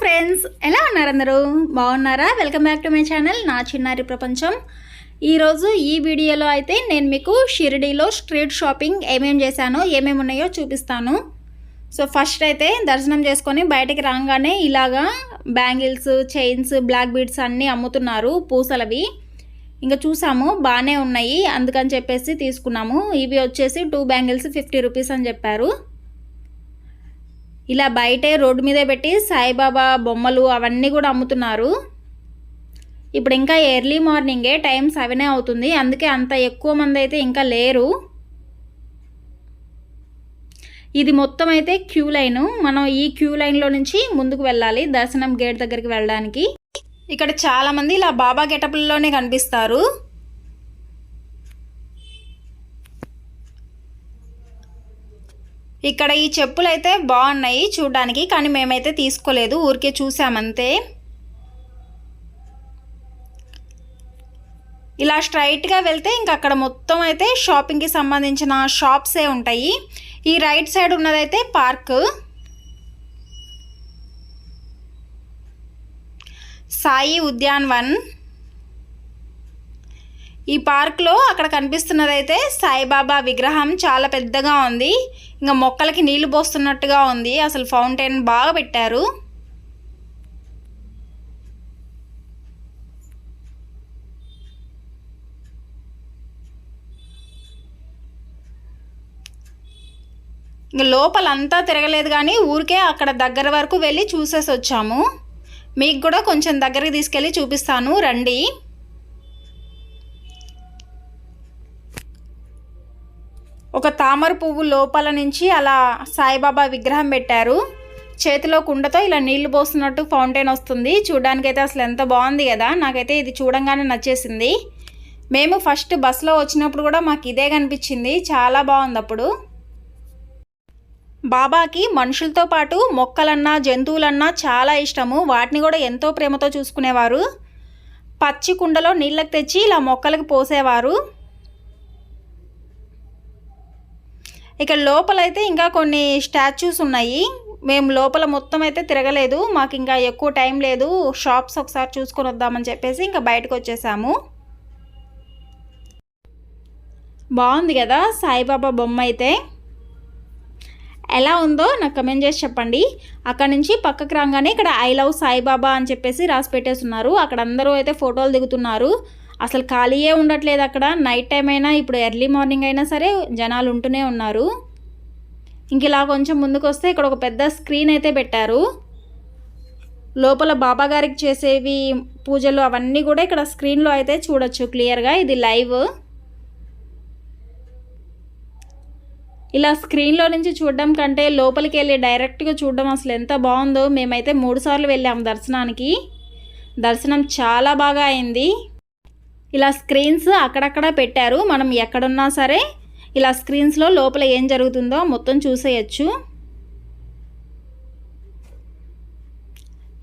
Friends ఎలా ఉన్నారు అందరూ? బాగున్నారా? Welcome back to my channel నా చిన్నారి ప్రపంచం. ఈరోజు ఈ వీడియోలో అయితే నేను మీకు షిరిడీలో స్ట్రీట్ షాపింగ్ ఏమేం చేశానో ఏమేమి ఉన్నాయో చూపిస్తాను. సో ఫస్ట్ అయితే దర్శనం చేసుకొని బయటకి రాగానే ఇలాగా బ్యాంగిల్స్ చైన్స్ బ్లాక్ బీడ్స్ అన్నీ అమ్ముతున్నారు పూసలవి. ఇంకా చూసాము బాగానే ఉన్నాయి అందుకని చెప్పేసి తీసుకున్నాము. ఇవి వచ్చేసి టూ బ్యాంగిల్స్ ఫిఫ్టీ రూపీస్ అని చెప్పారు. ఇలా బయటే రోడ్డు మీదే పెట్టి సాయిబాబా బొమ్మలు అవన్నీ కూడా అమ్ముతున్నారు. ఇప్పుడు ఇంకా ఎర్లీ మార్నింగే టైం సెవెనే అవుతుంది. అందుకే అంత ఎక్కువ మంది అయితే ఇంకా లేరు. ఇది మొత్తం అయితే క్యూ లైన్. మనం ఈ క్యూ లైన్లో నుంచి ముందుకు వెళ్ళాలి దర్శనం గేట్ దగ్గరికి వెళ్ళడానికి. ఇక్కడ చాలామంది ఇలా బాబా గెటప్లలోనే కనిపిస్తారు. ఇక్కడ ఈ చెప్పులు అయితే బాగున్నాయి చూడడానికి కానీ మేమైతే తీసుకోలేదు. ఊరికే చూసామంతే. ఇలా స్ట్రైట్గా వెళ్తే ఇంక అక్కడ మొత్తం అయితే షాపింగ్కి సంబంధించిన షాప్సే ఉంటాయి. ఈ రైట్ సైడ్ ఉన్నదైతే పార్క్. సాయి ఉద్యాన్ వన్. ఈ పార్క్లో అక్కడ కనిపిస్తున్నదైతే సాయిబాబా విగ్రహం చాలా పెద్దగా ఉంది. ఇంకా మొక్కలకి నీళ్ళు పోస్తున్నట్టుగా ఉంది. అసలు ఫౌంటైన్ బాగా పెట్టారు. ఇంక లోపలంతా తిరగలేదు కానీ ఊరికే అక్కడ దగ్గర వరకు వెళ్ళి చూసేసి వచ్చాము మీకు కూడా కొంచెం దగ్గరికి తీసుకెళ్ళి చూపిస్తాను. రండి. తామర పువ్వు లోపల నుంచి అలా సాయిబాబా విగ్రహం పెట్టారు. చేతిలో కుండతో ఇలా నీళ్ళు పోస్తున్నట్టు ఫౌంటైన్ వస్తుంది. చూడడానికైతే అసలు ఎంత బాగుంది కదా. నాకైతే ఇది చూడంగానే నచ్చేసింది. మేము ఫస్ట్ బస్సులో వచ్చినప్పుడు కూడా మాకు ఇదే కనిపించింది. చాలా బాగుంది అప్పుడు. బాబాకి మనుషులతో పాటు మొక్కలన్నా జంతువులన్నా చాలా ఇష్టము. వాటిని కూడా ఎంతో ప్రేమతో చూసుకునేవారు. పచ్చి కుండలో నీళ్ళకి తెచ్చి ఇలా మొక్కలకు పోసేవారు. ఇక లోపలైతే ఇంకా కొన్ని స్టాచ్యూస్ ఉన్నాయి. మేము లోపల మొత్తం అయితే తిరగలేదు. మాకు ఇంకా ఎక్కువ టైం లేదు. షాప్స్ ఒకసారి చూసుకొని వద్దామని చెప్పేసి ఇంకా బయటకు వచ్చేసాము. బాగుంది కదా సాయిబాబా బొమ్మ అయితే? ఎలా ఉందో నాకు కమెంట్ చేసి చెప్పండి. అక్కడ నుంచి పక్కకు రాగానే ఇక్కడ ఐ లవ్ సాయిబాబా అని చెప్పేసి రాసి పెట్టేస్తున్నారు. అక్కడ అందరూ అయితే ఫోటోలు దిగుతున్నారు. అసలు ఖాళీయే ఉండట్లేదు అక్కడ. నైట్ టైం అయినా ఇప్పుడు ఎర్లీ మార్నింగ్ అయినా సరే జనాలు ఉంటూనే ఉన్నారు. ఇంక ఇలా కొంచెం ముందుకు వస్తే ఇక్కడ ఒక పెద్ద స్క్రీన్ అయితే పెట్టారు. లోపల బాబా గారికి చేసేవి పూజలు అవన్నీ కూడా ఇక్కడ స్క్రీన్లో అయితే చూడొచ్చు క్లియర్గా ఇది లైవ్ ఇలా స్క్రీన్లో నుంచి చూడడం కంటే లోపలికి వెళ్ళి డైరెక్ట్గా చూడడం అసలు ఎంత బాగుందో. మేమైతే మూడు సార్లు వెళ్ళాము దర్శనానికి. దర్శనం చాలా బాగా అయింది. ఇలా స్క్రీన్స్ అక్కడక్కడ పెట్టారు. మనం ఎక్కడున్నా సరే ఇలా స్క్రీన్స్లో లోపల ఏం జరుగుతుందో మొత్తం చూసేయచ్చు.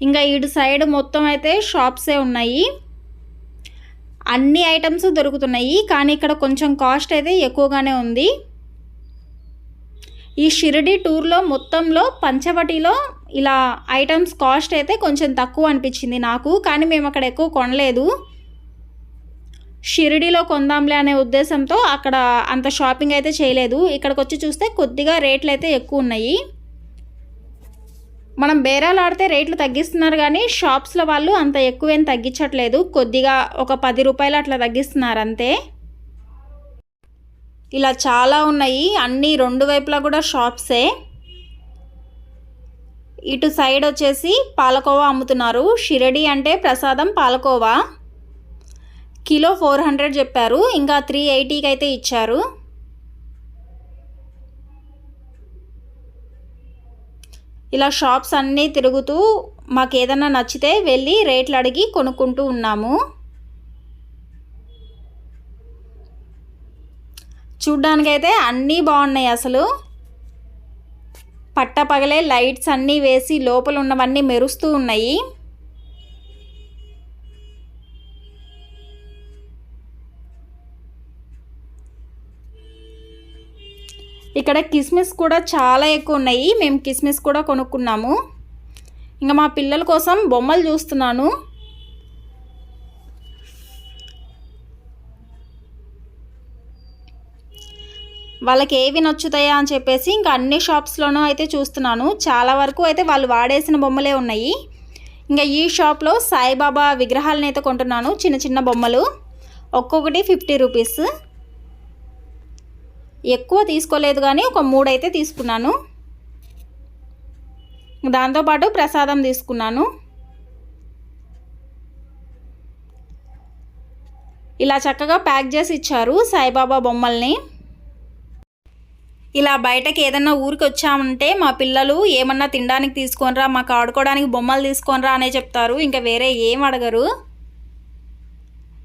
ఇంకా ఇటు సైడ్ మొత్తం అయితే షాప్సే ఉన్నాయి. అన్ని ఐటమ్స్ దొరుకుతున్నాయి. కానీ ఇక్కడ కొంచెం కాస్ట్ అయితే ఎక్కువగానే ఉంది. ఈ షిరిడి టూర్లో మొత్తంలో పంచవటిలో ఇలా ఐటమ్స్ కాస్ట్ అయితే కొంచెం తక్కువ అనిపించింది నాకు. కానీ మేము అక్కడ ఎక్కువ కొనలేదు. షిరిడిలో కొందాంలే అనే ఉద్దేశంతో అక్కడ అంత షాపింగ్ అయితే చేయలేదు. ఇక్కడికి వచ్చి చూస్తే కొద్దిగా రేట్లు అయితే ఎక్కువ ఉన్నాయి. మనం బేరాలు ఆడితే రేట్లు తగ్గిస్తున్నారు కానీ షాప్స్లో వాళ్ళు అంత ఎక్కువేం తగ్గించట్లేదు. కొద్దిగా ఒక పది రూపాయలు అట్లా తగ్గిస్తున్నారు అంతే. ఇలా చాలా ఉన్నాయి. అన్నీ రెండు వైపులా కూడా షాప్సే. ఇటు సైడ్ వచ్చేసి పాలకోవా అమ్ముతున్నారు. షిరడి అంటే ప్రసాదం పాలకోవా. కిలో ఫోర్ హండ్రెడ్ చెప్పారు. ఇంకా త్రీ ఎయిటీకి అయితే ఇచ్చారు. ఇలా షాప్స్ అన్నీ తిరుగుతూ మాకు ఏదన్నా నచ్చితే వెళ్ళి రేట్లు అడిగి కొనుక్కుంటూ ఉన్నాము. చూడ్డానికైతే అన్నీ బాగున్నాయి అసలు. పట్టపగలే లైట్స్ అన్నీ వేసి లోపల ఉన్నవన్నీ మెరుస్తూ ఉన్నాయి. ఇక్కడ కిస్మిస్ కూడా చాలా ఎక్కువ ఉన్నాయి. మేము కిస్మిస్ కూడా కొనుక్కున్నాము. ఇంకా మా పిల్లల కోసం బొమ్మలు చూస్తున్నాను. వాళ్ళకి ఏవి నచ్చుతాయా అని చెప్పేసి ఇంకా అన్ని షాప్స్లోనూ అయితే చూస్తున్నాను. చాలా వరకు అయితే వాళ్ళు వాడేసిన బొమ్మలే ఉన్నాయి. ఇంకా ఈ షాప్లో సాయిబాబా విగ్రహాలను అయితే కొంటున్నాను. చిన్న చిన్న బొమ్మలు. ఒక్కొక్కటి ఫిఫ్టీ రూపీస్. ఎక్కువ తీసుకోలేదు కానీ ఒక మూడు అయితే తీసుకున్నాను దాంతోపాటు ప్రసాదం తీసుకున్నాను. ఇలా చక్కగా ప్యాక్ చేసి ఇచ్చారు సాయిబాబా బొమ్మల్ని. ఇలా బయటకి ఏదన్నా ఊరికి వచ్చామంటే మా పిల్లలు ఏమన్నా తినడానికి తీసుకొనిరా మాకు ఆడుకోవడానికి బొమ్మలు తీసుకొనిరా అనే చెప్తారు. ఇంకా వేరే ఏం అడగరు.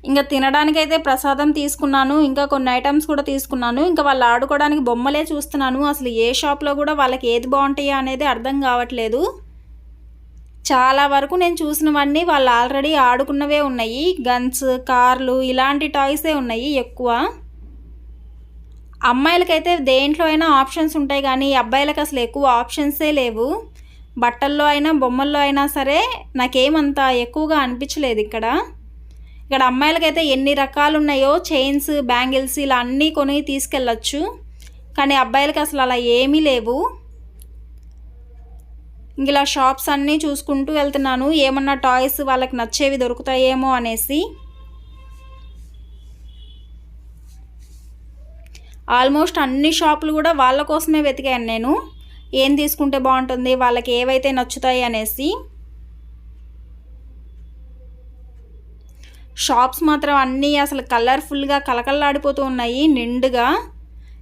ఇంకా తినడానికైతే ప్రసాదం తీసుకున్నాను ఇంకా కొన్ని ఐటమ్స్ కూడా తీసుకున్నాను ఇంకా వాళ్ళు ఆడుకోవడానికి బొమ్మలే చూస్తున్నాను. అసలు ఏ షాప్లో కూడా వాళ్ళకి ఏది బాగుంటాయో అనేది అర్థం కావట్లేదు. చాలా వరకు నేను చూసినవన్నీ వాళ్ళు ఆల్రెడీ ఆడుకున్నవే ఉన్నాయి. గన్స్ కార్లు ఇలాంటి టాయ్సే ఉన్నాయి ఎక్కువ. అమ్మాయిలకైతే దేంట్లో అయినా ఆప్షన్స్ ఉంటాయి కానీ అబ్బాయిలకు అసలు ఎక్కువ ఆప్షన్సే లేవు. బట్టల్లో అయినా బొమ్మల్లో అయినా సరే నాకేమంత ఎక్కువగా అనిపించలేదు ఇక్కడ. ఇక్కడ అమ్మాయిలకైతే ఎన్ని రకాలు ఉన్నాయో చైన్స్ బ్యాంగిల్స్ ఇలా అన్నీ కొని తీసుకెళ్ళచ్చు. కానీ అబ్బాయిలకి అసలు అలా ఏమీ లేవు. ఇలా షాప్స్ అన్నీ చూసుకుంటూ వెళ్తున్నాను. ఏమన్నా టాయ్స్ వాళ్ళకి నచ్చేవి దొరుకుతాయేమో అనేసి. ఆల్మోస్ట్ అన్ని షాపులు కూడా వాళ్ళ కోసమే వెతికాను నేను. ఏం తీసుకుంటే బాగుంటుంది? వాళ్ళకి ఏవైతే నచ్చుతాయి అనేసి. షాప్స్ మాత్రం అన్నీ అసలు కలర్ఫుల్గా కలకల్లాడిపోతూ ఉన్నాయి నిండుగా.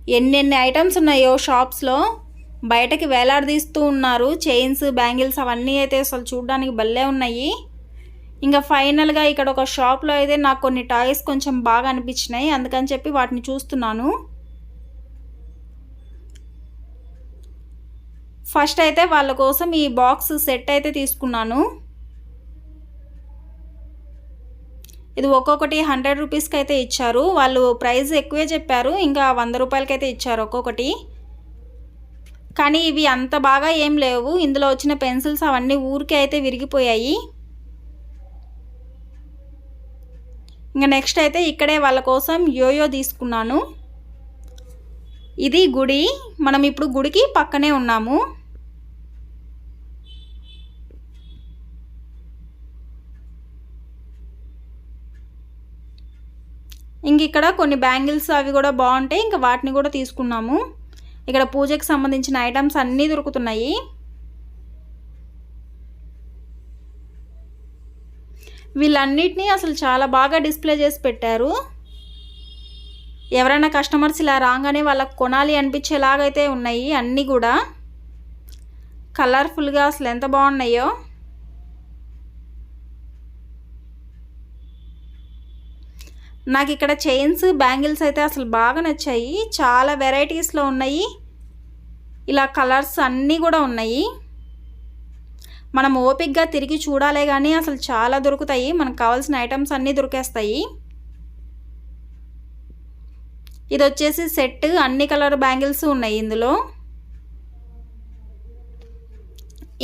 ఎన్నెన్ని ఐటమ్స్ ఉన్నాయో షాప్స్లో. బయటకి వేలాడదీస్తూ ఉన్నారు. చైన్స్ బ్యాంగిల్స్ అవన్నీ అయితే అసలు చూడడానికి భలే ఉన్నాయి. ఇంకా ఫైనల్గా ఇక్కడ ఒక షాప్లో అయితే నాకు కొన్ని టాయ్స్ కొంచెం బాగా అనిపించినాయి. అందుకని చెప్పి వాటిని చూస్తున్నాను. ఫస్ట్ అయితే వాళ్ళ కోసం ఈ బాక్స్ సెట్ అయితే తీసుకున్నాను. ఇది ఒక్కొక్కటి హండ్రెడ్ రూపీస్కి అయితే ఇచ్చారు. వాళ్ళు ప్రైస్ ఎక్కువే చెప్పారు. ఇంకా వంద రూపాయలకైతే ఇచ్చారు ఒక్కొక్కటి. కానీ ఇవి అంత బాగా ఏం లేవు. ఇందులో వచ్చిన పెన్సిల్స్ అవన్నీ ఊరికే అయితే విరిగిపోయాయి. ఇంకా నెక్స్ట్ అయితే ఇక్కడే వాళ్ళ కోసం యోయో తీసుకున్నాను. ఇది గుడి. మనం ఇప్పుడు గుడికి పక్కనే ఉన్నాము. ఇంక ఇక్కడ కొన్ని బ్యాంగిల్స్ అవి కూడా బాగుంటాయి. ఇంకా వాటిని కూడా తీసుకున్నాము. ఇక్కడ పూజకి సంబంధించిన ఐటమ్స్ అన్నీ దొరుకుతున్నాయి. వీళ్ళన్నిటినీ అసలు చాలా బాగా డిస్ప్లే చేసి పెట్టారు. ఎవరైనా కస్టమర్స్ ఇలా రాగానే వాళ్ళకి కొనాలి అనిపించేలాగైతే ఉన్నాయి అన్నీ కూడా. కలర్ఫుల్గా అసలు ఎంత బాగున్నాయో. నాకు ఇక్కడ చైన్స్ బ్యాంగిల్స్ అయితే అసలు బాగా నచ్చాయి. చాలా వెరైటీస్లో ఉన్నాయి. ఇలా కలర్స్ అన్నీ కూడా ఉన్నాయి. మనం ఓపిక్గా తిరిగి చూడాలే కానీ అసలు చాలా దొరుకుతాయి. మనకు కావాల్సిన ఐటమ్స్ అన్నీ దొరికేస్తాయి. ఇది వచ్చేసి సెట్ అన్ని కలర్ బ్యాంగిల్స్ ఉన్నాయి ఇందులో.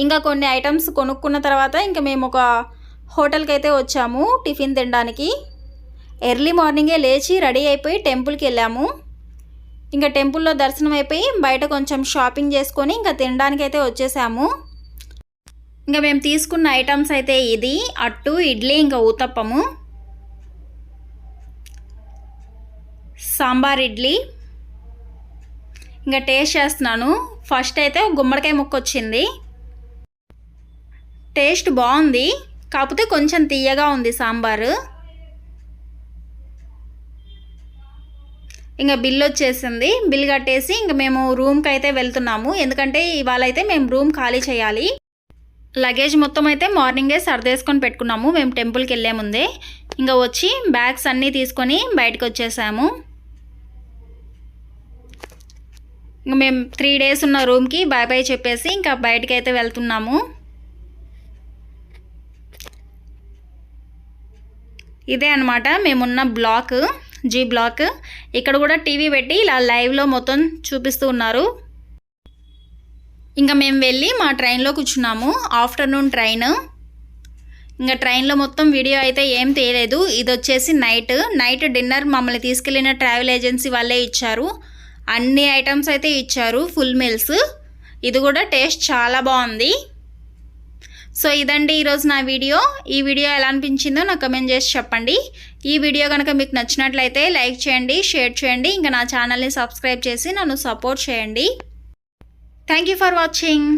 ఇంకా కొన్ని ఐటమ్స్ కొనుక్కున్న తర్వాత ఇంకా మేము ఒక హోటల్కి అయితే వచ్చాము టిఫిన్ తినడానికి. ఎర్లీ మార్నింగే లేచి రెడీ అయిపోయి టెంపుల్కి వెళ్ళాము. ఇంకా టెంపుల్లో దర్శనం అయిపోయి బయట కొంచెం షాపింగ్ చేసుకొని ఇంకా తినడానికి అయితే వచ్చేసాము. ఇంకా మేము తీసుకున్న ఐటమ్స్ అయితే ఇది అట్టు ఇడ్లీ ఇంకా ఊతప్పము. సాంబార్ ఇడ్లీ. ఇంకా టేస్ట్ చేస్తున్నాను. ఫస్ట్ అయితే గుమ్మడికాయ ముక్క వచ్చింది. టేస్ట్ బాగుంది. కాకపోతే కొంచెం తీయగా ఉంది సాంబారు. ఇంకా బిల్ వచ్చేసింది. బిల్ కట్టేసి ఇంకా మేము రూమ్కి అయితే వెళ్తున్నాము. ఎందుకంటే ఇవాళ అయితే మేము రూమ్ ఖాళీ చేయాలి. లగేజ్ మొత్తం అయితే మార్నింగే సర్దేసుకొని పెట్టుకున్నాము. మేము టెంపుల్కి వెళ్ళే ముందే. ఇంకా వచ్చి బ్యాగ్స్ అన్నీ తీసుకొని బయటకు వచ్చేసాము ఇంకా మేము త్రీ డేస్ ఉన్న రూమ్కి బాయ్ బాయ్ చెప్పేసి ఇంకా బయటకి అయితే వెళ్తున్నాము. ఇదే అనమాట మేమున్న బ్లాక్. G black. ఇక్కడ కూడా టీవీ పెట్టి ఇలా లైవ్లో మొత్తం చూపిస్తూ ఉన్నారు. ఇంకా మేము వెళ్ళి మా ట్రైన్లో కూర్చున్నాము. Afternoon train. ఇంకా ట్రైన్లో మొత్తం వీడియో అయితే ఏం తేలేదు ఇది వచ్చేసి నైట్ నైట్ డిన్నర్ మమ్మల్ని తీసుకెళ్ళిన ట్రావెల్ ఏజెన్సీ వాళ్ళే ఇచ్చారు. అన్ని ఐటమ్స్ అయితే ఇచ్చారు ఫుల్ మీల్స్ ఇది కూడా టేస్ట్ చాలా బాగుంది. సో ఇదండి ఈరోజు నా వీడియో. ఈ వీడియో ఎలా అనిపించిందో నాకు కమెంట్ చేసి చెప్పండి. ఈ వీడియో కనుక మీకు నచ్చినట్లయితే లైక్ చేయండి షేర్ చేయండి ఇంకా నా ఛానల్ని సబ్స్క్రైబ్ చేసి నన్ను సపోర్ట్ చేయండి. Thank you for watching.